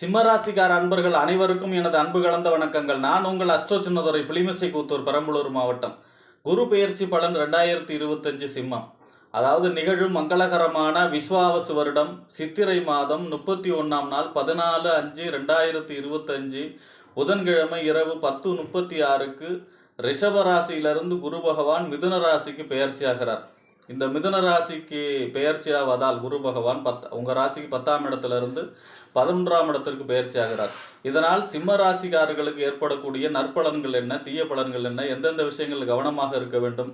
சிம்மராசிக்கார அன்பர்கள் அனைவருக்கும் எனது அன்பு கலந்த வணக்கங்கள். நான் உங்கள் அஷ்டோ சின்னதுரை பிளிமிசை கூத்தூர் பெரம்பலூர் மாவட்டம். குரு பெயர்ச்சி பலன் ரெண்டாயிரத்தி இருபத்தஞ்சு சிம்மம். அதாவது நிகழும் மங்களகரமான விஸ்வாவசு வருடம் சித்திரை மாதம் முப்பத்தி ஒன்றாம் நாள் பதினாலு அஞ்சு ரெண்டாயிரத்தி இருபத்தஞ்சு புதன்கிழமை இரவு பத்து முப்பத்தி ஆறுக்கு ரிஷப ராசியிலிருந்து குரு பகவான் மிதுன ராசிக்கு பெயர்ச்சியாகிறார் இந்த மிதுன ராசிக்கு பெயர்ச்சியாவதால் குரு பகவான் பத் உங்கள் ராசிக்கு பத்தாம் இடத்துல இருந்து பதினொன்றாம் இடத்திற்கு பெயர்ச்சி ஆகிறார் இதனால் சிம்ம ராசிக்காரர்களுக்கு ஏற்படக்கூடிய நற்பலன்கள் என்ன தீய பலன்கள் என்ன எந்தெந்த விஷயங்கள் கவனமாக இருக்க வேண்டும்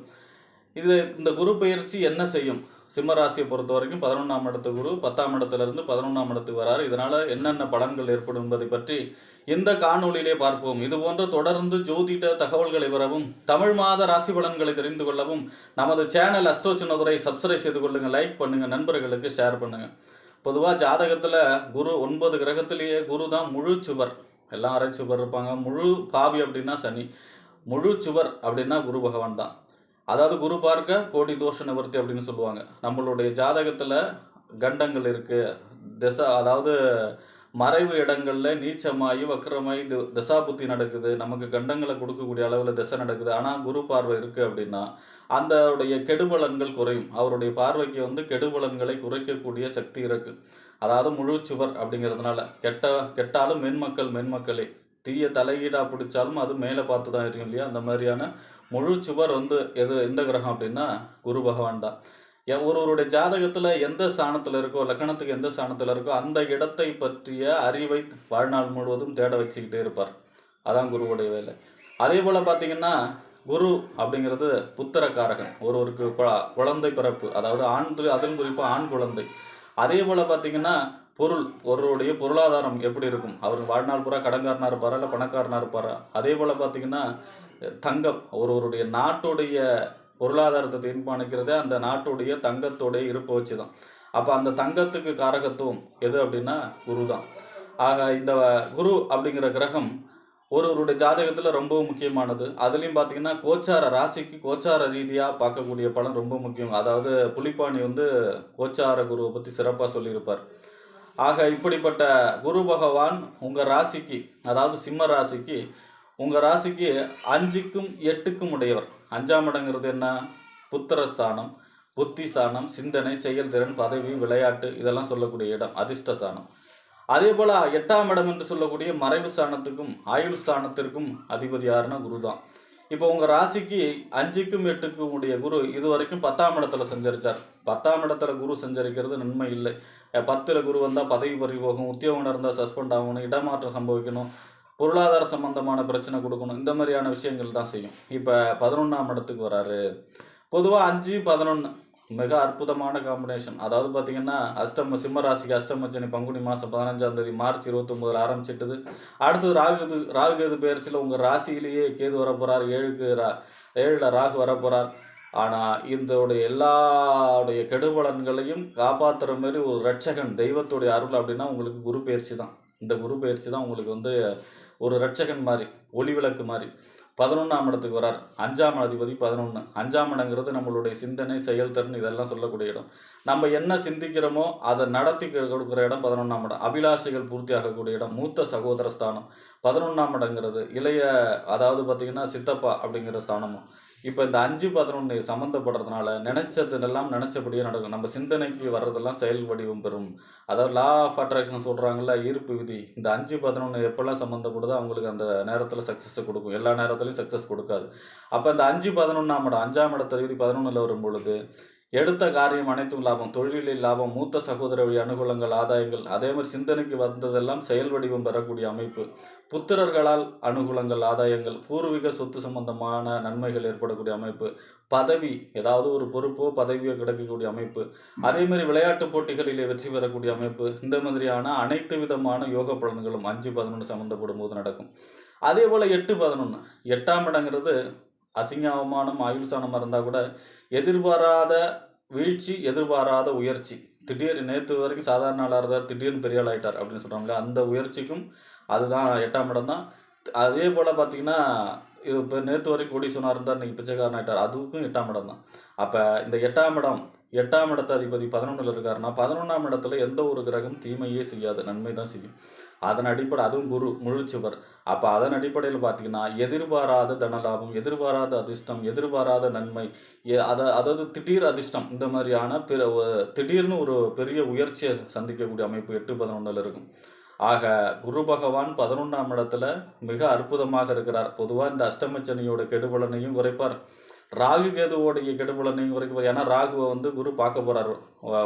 இது இந்த குரு பெயர்ச்சி என்ன செய்யும் சிம்ம ராசியை பொறுத்த வரைக்கும் பதினொன்றாம் இடத்து குரு பத்தாம் இடத்துலேருந்து பதினொன்றாம் இடத்துக்கு வராரு. இதனால் என்னென்ன பலன்கள் ஏற்படும் என்பதை பற்றி இந்த காணொளியிலே பார்ப்போம். இது போன்ற தொடர்ந்து ஜோதிட தகவல்களை பெறவும் தமிழ் மாத ராசி பலன்களை தெரிந்து கொள்ளவும் நமது சேனல் அஸ்ட்ரோ சின்னதுரை சப்ஸ்கிரைப் செய்து கொள்ளுங்கள் லைக் பண்ணுங்கள் நண்பர்களுக்கு ஷேர் பண்ணுங்கள் பொதுவாக ஜாதகத்தில் குரு ஒன்பது கிரகத்திலேயே குரு தான் முழு சுவர். எல்லாம் அரை சுவர் இருப்பாங்க. முழு காவி அப்படின்னா சனி முழு சுவர் அப்படின்னா குரு பகவான் தான். அதாவது குரு பார்க்க கோடி தோஷ நிவர்த்தி அப்படின்னு சொல்லுவாங்க. நம்மளுடைய ஜாதகத்தில் கண்டங்கள் இருக்குது திசை அதாவது மறைவு இடங்களில் நீச்சமாகி வக்கரமாகி தி- திசாபுத்தி நடக்குது. நமக்கு கண்டங்களை கொடுக்கக்கூடிய அளவில் திசை நடக்குது. ஆனால் குரு பார்வை இருக்குது அப்படின்னா அந்தவுடைய கெடுபலன்கள் குறையும். அவருடைய பார்வைக்கு வந்து கெடுபலன்களை குறைக்கக்கூடிய சக்தி இருக்குது அதாவது முழு சுவர் அப்படிங்கிறதுனால கெட்ட கெட்டாலும் மென்மக்கள் மென்மக்களே. தீய தலையீடாக பிடிச்சாலும் அது மேலே பார்த்து தான் இருக்கும் இல்லையா? அந்த மாதிரியான முழு சுவர் வந்து எது எந்த கிரகம் அப்படின்னா குரு பகவான் தான். ஒருவருடைய ஜாதகத்தில் எந்த ஸ்தானத்தில் இருக்கோ லக்கணத்துக்கு எந்த ஸ்தானத்தில் இருக்கோ அந்த இடத்தை பற்றிய அறிவை வாழ்நாள் முழுவதும் தேட வச்சுக்கிட்டே இருப்பார். அதான் குருவுடைய வேலை. அதே போல் பார்த்தீங்கன்னா குரு அப்படிங்கிறது புத்திரக்காரகன். ஒருவருக்கு குழ- குழந்தை பிறப்பு அதாவது ஆண் அதிலும் குறிப்பாக ஆண் குழந்தை. அதே போல் பார்த்தீங்கன்னா பொருள் ஒருவருடைய பொருளாதாரம் எப்படி இருக்கும்? அவர் வாழ்நாள் பூரா கடன்காரனாக இருப்பாரா இல்லை பணக்காரனாக இருப்பாரா? அதே போல் பார்த்தீங்கன்னா தங்கம் ஒருவருடைய நாட்டுடைய பொருளாதாரத்தை தீர்மானிக்கிறதே அந்த நாட்டுடைய தங்கத்தோடைய இருப்பை வச்சு தான் அப்போ அந்த தங்கத்துக்கு காரகத்துவம் எது அப்படின்னா குரு தான் ஆக இந்த குரு அப்படிங்கிற கிரகம் ஒருவருடைய ஜாதகத்தில் ரொம்ப முக்கியமானது. அதுலேயும் பார்த்தீங்கன்னா கோச்சார ராசிக்கு கோச்சார ரீதியாக பார்க்கக்கூடிய பலன் ரொம்ப முக்கியம். அதாவது புலிப்பாணி வந்து கோச்சார குருவை பற்றி சிறப்பாக சொல்லியிருப்பார். ஆக இப்படிப்பட்ட குரு பகவான் உங்கள் ராசிக்கு அதாவது சிம்ம ராசிக்கு உங்கள் ராசிக்கு அஞ்சுக்கும் எட்டுக்கும் உடையவர். அஞ்சாம் இடங்கிறது என்ன? புத்திரஸ்தானம் புத்திஸ்தானம் சிந்தனை செயல்திறன் பதவி விளையாட்டு இதெல்லாம் சொல்லக்கூடிய இடம் அதிர்ஷ்டஸ்தானம். அதே போல் எட்டாம் இடம் என்று சொல்லக்கூடிய மறைவு ஸ்தானத்துக்கும் ஆயுள் ஸ்தானத்திற்கும் அதிபதி யாருன்னா குரு தான் இப்போ உங்கள் ராசிக்கு அஞ்சுக்கும் எட்டுக்கும் உடைய குரு இது வரைக்கும் பத்தாம் இடத்துல சஞ்சரித்தார் பத்தாம் இடத்துல குரு சஞ்சரிக்கிறது நன்மை இல்லை. பத்தில் குரு வந்தால் பதவி பறி போகும் உத்தியோகம் இருந்தால் சஸ்பெண்ட் ஆகணும் இடமாற்றம் சம்பவிக்கணும் பொருளாதார சம்பந்தமான பிரச்சனை கொடுக்கணும். இந்த மாதிரியான விஷயங்கள் தான் செய்யும். இப்போ பதினொன்றாம் இடத்துக்கு வராரு. பொதுவாக அஞ்சு பதினொன்று மிக அற்புதமான காம்பினேஷன் அதாவது பார்த்தீங்கன்னா அஷ்டம சிம்ம அஷ்டமச்சனி பங்குனி மாதம் பதினஞ்சாம் தேதி மார்ச் இருபத்தொம்போதில் ஆரம்பிச்சிட்டது. அடுத்தது ராகுது ராகுகேது பெயர்ச்சியில் உங்கள் ராசியிலேயே கேது வரப்போகிறார் ஏழுக்கு ரா ஏழில் ராகு வரப்போகிறார் ஆனால் இதோடைய எல்லாவுடைய கெடுபலன்களையும் காப்பாற்றுற மாதிரி ஒரு ரட்சகன் தெய்வத்துடைய அருள் அப்படின்னா உங்களுக்கு குரு பயிற்சி தான். இந்த குரு பயிற்சி தான் உங்களுக்கு வந்து ஒரு ரட்சகன் மாதிரி ஒளி விளக்கு மாதிரி. பதினொன்றாம் இடத்துக்கு வரார். அஞ்சாம் அதிபதி பதினொன்று அஞ்சாம் இடங்கிறது நம்மளுடைய சிந்தனை செயல்திறன் இதெல்லாம் சொல்லக்கூடிய இடம். நம்ம என்ன சிந்திக்கிறோமோ அதை நடத்தி கொடுக்குற இடம் பதினொன்றாம் இடம். அபிலாஷைகள் பூர்த்தி ஆகக்கூடிய இடம் மூத்த சகோதர ஸ்தானம் பதினொன்றாம் இடங்கிறது இளைய அதாவது பார்த்திங்கன்னா சித்தப்பா அப்படிங்கிற ஸ்தானமும். இப்போ இந்த அஞ்சு பதினொன்று சம்மந்தப்படுறதுனால நினைச்சதெல்லாம் நினைச்சபடியே நடக்கும். நம்ம சிந்தனைக்கு வர்றதெல்லாம் செயல் வடிவம் பெறும். அதாவது லா ஆஃப் அட்ராக்ஷன் சொல்கிறாங்கல்ல ஈர்ப்பு விதி. இந்த அஞ்சு பதினொன்று எப்போல்லாம் சம்மந்தப்படுதோ அவங்களுக்கு அந்த நேரத்தில் சக்ஸஸ் கொடுக்கும். எல்லா நேரத்துலையும் சக்ஸஸ் கொடுக்காது. அப்போ இந்த அஞ்சு பதினொன்றாம் இடம் அஞ்சாம் இடத்த தகுதி பதினொன்றில் வரும் பொழுது எடுத்த காரியம் அனைத்தும் லாபம். தொழிலில் லாபம் மூத்த சகோதர வழி அனுகூலங்கள் ஆதாயங்கள். அதே மாதிரி சிந்தனைக்கு வந்ததெல்லாம் செயல் வடிவம் பெறக்கூடிய அமைப்பு. புத்திரர்களால் அனுகூலங்கள் ஆதாயங்கள் பூர்வீக சொத்து சம்பந்தமான நன்மைகள் ஏற்படக்கூடிய அமைப்பு. பதவி ஏதாவது ஒரு பொறுப்போ பதவியோ கிடைக்கக்கூடிய அமைப்பு. அதே மாதிரி விளையாட்டு போட்டிகளிலே வெற்றி பெறக்கூடிய அமைப்பு. இந்த மாதிரியான அனைத்து விதமான யோக பலன்களும் அஞ்சு பதினொன்று சம்மந்தப்படும் போது நடக்கும். அதே போல் எட்டு பதினொன்று. எட்டாம் இடங்கிறது அசிங்க அவமானம் ஆயுள் சாணமாக இருந்தால் கூட எதிர்பாராத வீழ்ச்சி எதிர்பாராத உயர்ச்சி. திடீர் நேற்று வரைக்கும் சாதாரண ஆளாக இருந்தார் திடீர்னு பெரிய ஆள் அப்படின்னு சொல்கிறாங்களே அந்த உயர்ச்சிக்கும் அதுதான் எட்டாம் இடம் தான். அதே போல் பார்த்தீங்கன்னா இது இப்போ நேற்று வரைக்கும் கோடீஸ்வரனாக இருந்தார் இன்றைக்கி பிச்சைக்காரன் ஆகிட்டார் அதுக்கும் எட்டாம் இடம் தான். அப்போ இந்த எட்டாம் இடம் எட்டாம் இடத்த அதிபதி பதினொன்றில் இருக்காருன்னா பதினொன்றாம் இடத்துல எந்த ஒரு கிரகம் தீமையே செய்யாது நன்மை தான் செய்யும். அதன் அடிப்படை அதுவும் குரு முழுச்சுவர் அப்போ அதன் அடிப்படையில் பார்த்தீங்கன்னா எதிர்பாராத தனலாபம் எதிர்பாராத அதிர்ஷ்டம் எதிர்பாராத நன்மை அதை அதாவது திடீர் அதிர்ஷ்டம் இந்த மாதிரியான பிற திடீர்னு ஒரு பெரிய உயர்ச்சியை சந்திக்கக்கூடிய அமைப்பு எட்டு பதினொன்றில் இருக்கும். ஆக குரு பகவான் பதினொன்றாம் இடத்துல மிக அற்புதமாக இருக்கிறார். பொதுவாக இந்த அஷ்டமச்சனியோட கெடுபலனையும் குறைப்பார். ராகு கேதுவோடைய கெடுபலனையும் போகிற ஏன்னா ராகுவை வந்து குரு பார்க்க போகிறாரு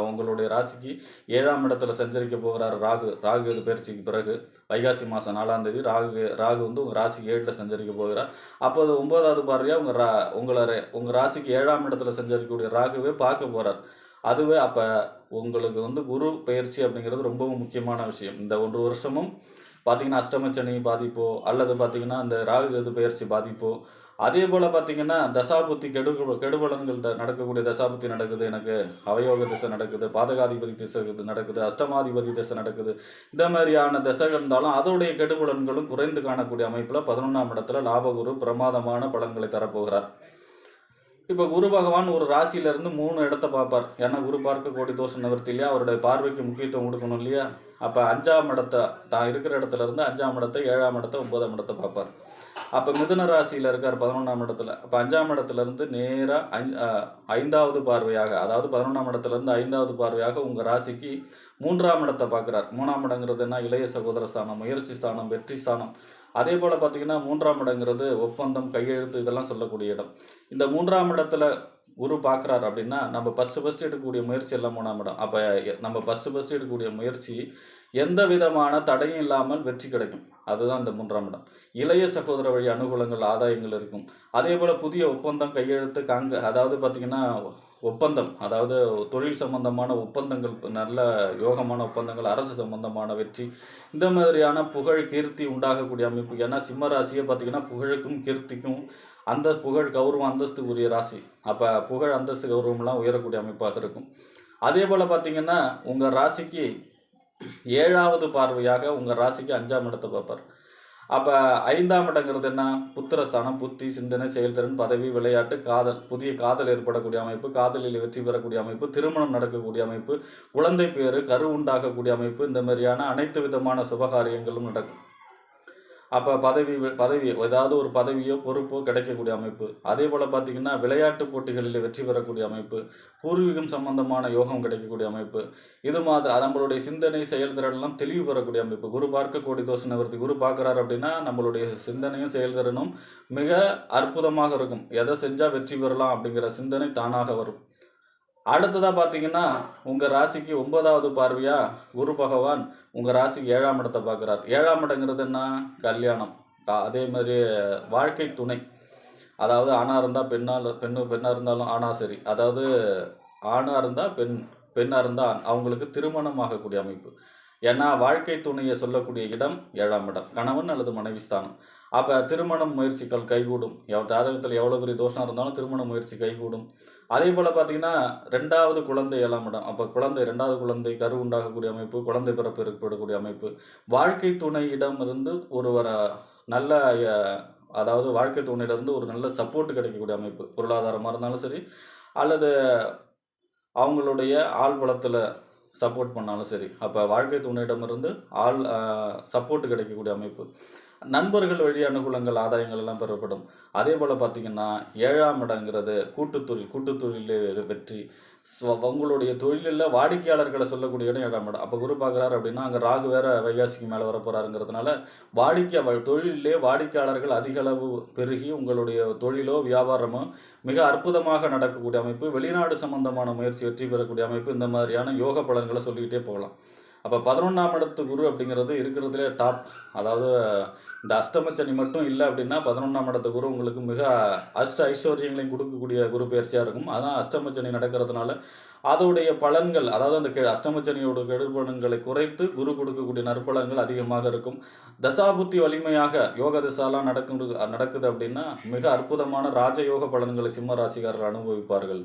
உங்களுடைய ராசிக்கு ஏழாம் இடத்துல சஞ்சரிக்க போகிறார் ராகு. ராகு கேது பயிற்சிக்கு பிறகு வைகாசி மாதம் நாலாம் தேதி ராகு ராகு வந்து உங்கள் ராசிக்கு ஏழில் சஞ்சரிக்க போகிறார். அப்போ அது ஒன்பதாவது பார்வையாக உங்கள் ரா உங்களை உங்கள் ராசிக்கு ஏழாம் இடத்துல சஞ்சரிக்கக்கூடிய ராகுவே பார்க்க போகிறார் அதுவே அப்போ உங்களுக்கு வந்து குரு பயிற்சி அப்படிங்கிறது ரொம்பவும் முக்கியமான விஷயம். இந்த ஒன்று வருஷமும் பார்த்தீங்கன்னா அஷ்டமச்சனி பாதிப்போ அல்லது பார்த்தீங்கன்னா இந்த ராகு கேது பயிற்சி பாதிப்போ அதே போல் பார்த்தீங்கன்னா தசாபுத்தி கெடு கெடுபலன்கள் நடக்கக்கூடிய தசாபுத்தி நடக்குது. எனக்கு அவயோக திசை நடக்குது பாதகாதிபதி திசை இது நடக்குது அஷ்டமாதிபதி திசை நடக்குது. இந்த மாதிரியான திசை இருந்தாலும் அதோடைய கெடுபலன்களும் குறைந்து காணக்கூடிய அமைப்பில் பதினொன்றாம் இடத்துல லாபகுரு பிரமாதமான பலன்களை தரப்போகிறார். இப்போ குரு பகவான் ஒரு ராசியிலேருந்து மூணு இடத்த பார்ப்பார். ஏன்னா குரு பார்க்க கோடி தோஷம் நிவர்த்தி இல்லையா? அவருடைய பார்வைக்கு முக்கியத்துவம் கொடுக்கணும் இல்லையா? அப்போ அஞ்சாம் இடத்த தான் இருக்கிற இடத்துல இருந்து அஞ்சாம் இடத்தை ஏழாம் இடத்தை ஒன்பதாம் இடத்தை பார்ப்பார். அப்போ மிதுன ராசியில் இருக்கார் பதினொன்றாம் இடத்துல. அப்போ அஞ்சாம் இடத்துல இருந்து நேராக ஐந்தாவது பார்வையாக அதாவது பதினொன்றாம் இடத்துலேருந்து ஐந்தாவது பார்வையாக உங்கள் ராசிக்கு மூன்றாம் இடத்தை பார்க்குறார். மூணாம் இடங்கிறது என்ன? இளைய சகோதர ஸ்தானம் முயற்சி ஸ்தானம் வெற்றி ஸ்தானம். அதே போல் பார்த்தீங்கன்னா மூன்றாம் இடங்கிறது ஒப்பந்தம் கையெழுத்து இதெல்லாம் சொல்லக்கூடிய இடம். இந்த மூன்றாம் இடத்துல குரு பார்க்குறாரு அப்படின்னா நம்ம ஃபஸ்ட்டு ஃபஸ்ட்டு எடுக்கக்கூடிய முயற்சி எல்லாம் மூணாம் இடம். அப்போ நம்ம ஃபஸ்ட்டு ஃபஸ்ட்டு எடுக்கக்கூடிய முயற்சி எந்த விதமான தடையும் இல்லாமல் வெற்றி கிடைக்கும். அதுதான் இந்த மூன்றாம் இடம். இளைய சகோதர வழி அனுகூலங்கள் ஆதாயங்கள் இருக்கும். அதே போல் புதிய ஒப்பந்தம் கையெழுத்து காங்க அதாவது பார்த்திங்கன்னா ஒப்பந்தம் அதாவது தொழில் சம்பந்தமான ஒப்பந்தங்கள் நல்ல யோகமான ஒப்பந்தங்கள் அரசு சம்பந்தமான வெற்றி இந்த மாதிரியான புகழ் கீர்த்தி உண்டாகக்கூடிய அமைப்பு. ஏன்னா சிம்ம ராசியை பார்த்தீங்கன்னா புகழுக்கும் கீர்த்திக்கும் அந்த புகழ் கௌரவம் அந்தஸ்துக்குரிய ராசி. அப்போ புகழ் அந்தஸ்து கௌரவம்லாம் உயரக்கூடிய அமைப்பாக இருக்கும். அதே போல் பார்த்தீங்கன்னா உங்கள் ராசிக்கு ஏழாவது பார்வையாக உங்கள் ராசிக்கு அஞ்சாம் இடத்தை பார்ப்பார். அப்போ ஐந்தாம் இடங்கிறது என்ன? புத்திரஸ்தானம் புத்தி சிந்தனை செயல்திறன் பதவி விளையாட்டு காதல் புதிய காதல் ஏற்படக்கூடிய அமைப்பு காதலில் வெற்றி பெறக்கூடிய அமைப்பு திருமணம் நடக்கக்கூடிய அமைப்பு குழந்தை பேரு கரு உண்டாகக்கூடிய அமைப்பு இந்த மாதிரியான அனைத்து விதமான சுபகாரியங்களும் நடக்கும். அப்போ பதவி பதவி ஏதாவது ஒரு பதவியோ பொறுப்போ கிடைக்கக்கூடிய அமைப்பு. அதே போல் பார்த்தீங்கன்னா விளையாட்டு போட்டிகளில் வெற்றி பெறக்கூடிய அமைப்பு. பூர்வீகம் சம்பந்தமான யோகம் கிடைக்கக்கூடிய அமைப்பு. இது மாதிரி நம்மளுடைய சிந்தனை செயல்திறன்லாம் தெளிவு பெறக்கூடிய அமைப்பு. குரு பார்க்க கோடி தோஷ நிவர்த்தி. குரு பார்க்குறாரு அப்படின்னா நம்மளுடைய சிந்தனையும் செயல்திறனும் மிக அற்புதமாக இருக்கும். எதை செஞ்சால் வெற்றி பெறலாம் அப்படிங்கிற சிந்தனை தானாக வரும். அடுத்ததாக பார்த்தீங்கன்னா உங்கள் ராசிக்கு ஒன்பதாவது பார்வையாக குரு பகவான் உங்கள் ராசிக்கு ஏழாம் இடத்தை பார்க்குறார். ஏழாம் இடங்கிறது என்ன? கல்யாணம். அதே மாதிரி வாழ்க்கை துணை. அதாவது ஆணாக இருந்தால் பெண்ணால் பெண்ணு பெண்ணாக இருந்தாலும் ஆணா சரி. அதாவது ஆணாக இருந்தால் பெண் பெண்ணாக இருந்தால் அவங்களுக்கு திருமணம் ஆகக்கூடிய அமைப்பு. ஏன்னா வாழ்க்கை துணையை சொல்லக்கூடிய இடம் ஏழாம் இடம். கணவன் அல்லது மனைவி ஸ்தானம். அப்போ திருமணம் முயற்சிகள் கைகூடும். ஜாதகத்தில் எவ்வளோ பெரிய தோஷம் இருந்தாலும் திருமண முயற்சி கைகூடும். அதே போல் பார்த்தீங்கன்னா ரெண்டாவது குழந்தை ஏழாம் இடம். அப்போ குழந்தை ரெண்டாவது குழந்தை கரு உண்டாகக்கூடிய அமைப்பு குழந்தை பிறப்பு ஏற்படக்கூடிய அமைப்பு. வாழ்க்கை துணையிடம் இருந்து ஒரு வர நல்ல அதாவது வாழ்க்கை துணையிலிருந்து ஒரு நல்ல சப்போர்ட் கிடைக்கக்கூடிய அமைப்பு. பொருளாதாரமாக இருந்தாலும் சரி அல்லது அவங்களுடைய ஆள் பலத்தில் சப்போர்ட் பண்ணாலும் சரி. அப்போ வாழ்க்கை துணையிடமிருந்து ஆள் சப்போர்ட் கிடைக்கக்கூடிய அமைப்பு. நண்பர்கள் வழி அனுகூலங்கள் ஆதாயங்கள் எல்லாம் பெறப்படும். அதே போல் பார்த்தீங்கன்னா ஏழாம் இடங்கிறது கூட்டுத்தொழில் கூட்டுத்தொழிலே வெற்றி. ஸோ உங்களுடைய தொழிலில் வாடிக்கையாளர்களை சொல்லக்கூடிய இடம் ஏழாம் இடம். அப்போ குரு பார்க்குறாரு அப்படின்னா அங்கே ராகு வேற வைகாசிக்கு மேலே வர போகிறாருங்கிறதுனால வாடிக்கை தொழிலே வாடிக்கையாளர்கள் அதிக அளவு பெருகி உங்களுடைய தொழிலோ வியாபாரமோ மிக அற்புதமாக நடக்கக்கூடிய அமைப்பு வெளிநாடு சம்பந்தமான முயற்சி வெற்றி பெறக்கூடிய அமைப்பு இந்த மாதிரியான யோக பலன்களை சொல்லிக்கிட்டே போகலாம். அப்போ பதினொன்றாம் இடத்து குரு அப்படிங்கிறது இருக்கிறதுலே டாப் அதாவது இந்த அஷ்டமச்சனி மட்டும் இல்லை அப்படின்னா பதினொன்றாம் இடத்த குரு உங்களுக்கு மிக அஷ்ட ஐஸ்வர்யங்களையும் கொடுக்கக்கூடிய குரு பயிற்சியாக இருக்கும். அதான் அஷ்டமச்சனி நடக்கிறதுனால அதோடைய பலன்கள் அதாவது அந்த கெ அஷ்டமச்சனியோட கெடுபலன்களை குறைத்து குரு கொடுக்கக்கூடிய நற்பலன்கள் அதிகமாக இருக்கும். தசாபுத்தி வலிமையாக யோக திசாலாம் நடக்கும் நடக்குது அப்படின்னா மிக அற்புதமான ராஜயோக பலன்களை சிம்மராசிக்காரர்கள் அனுபவிப்பார்கள்.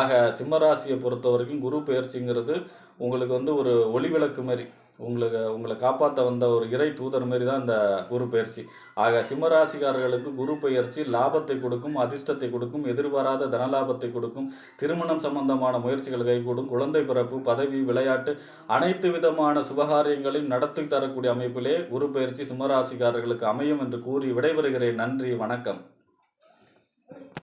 ஆக சிம்மராசியை பொறுத்த வரைக்கும் குரு பயிற்சிங்கிறது உங்களுக்கு வந்து ஒரு ஒளிவிளக்கு மாதிரி உங்களுக்கு உங்களை காப்பாற்ற வந்த ஒரு இறை தூதர் மாரி தான் இந்த குரு பயிற்சி. ஆக சிம்மராசிக்காரர்களுக்கு குரு பயிற்சி லாபத்தை கொடுக்கும் அதிர்ஷ்டத்தை கொடுக்கும் எதிர்பாராத தனலாபத்தை கொடுக்கும் திருமணம் சம்பந்தமான முயற்சிகள் கைகூடும் குழந்தை பிறப்பு பதவி விளையாட்டு அனைத்து விதமான சுபகாரியங்களையும் நடத்தி தரக்கூடிய அமைப்பிலே குரு பயிற்சி சிம்மராசிக்காரர்களுக்கு அமையும் என்று கூறி விடைபெறுகிறேன். நன்றி வணக்கம்.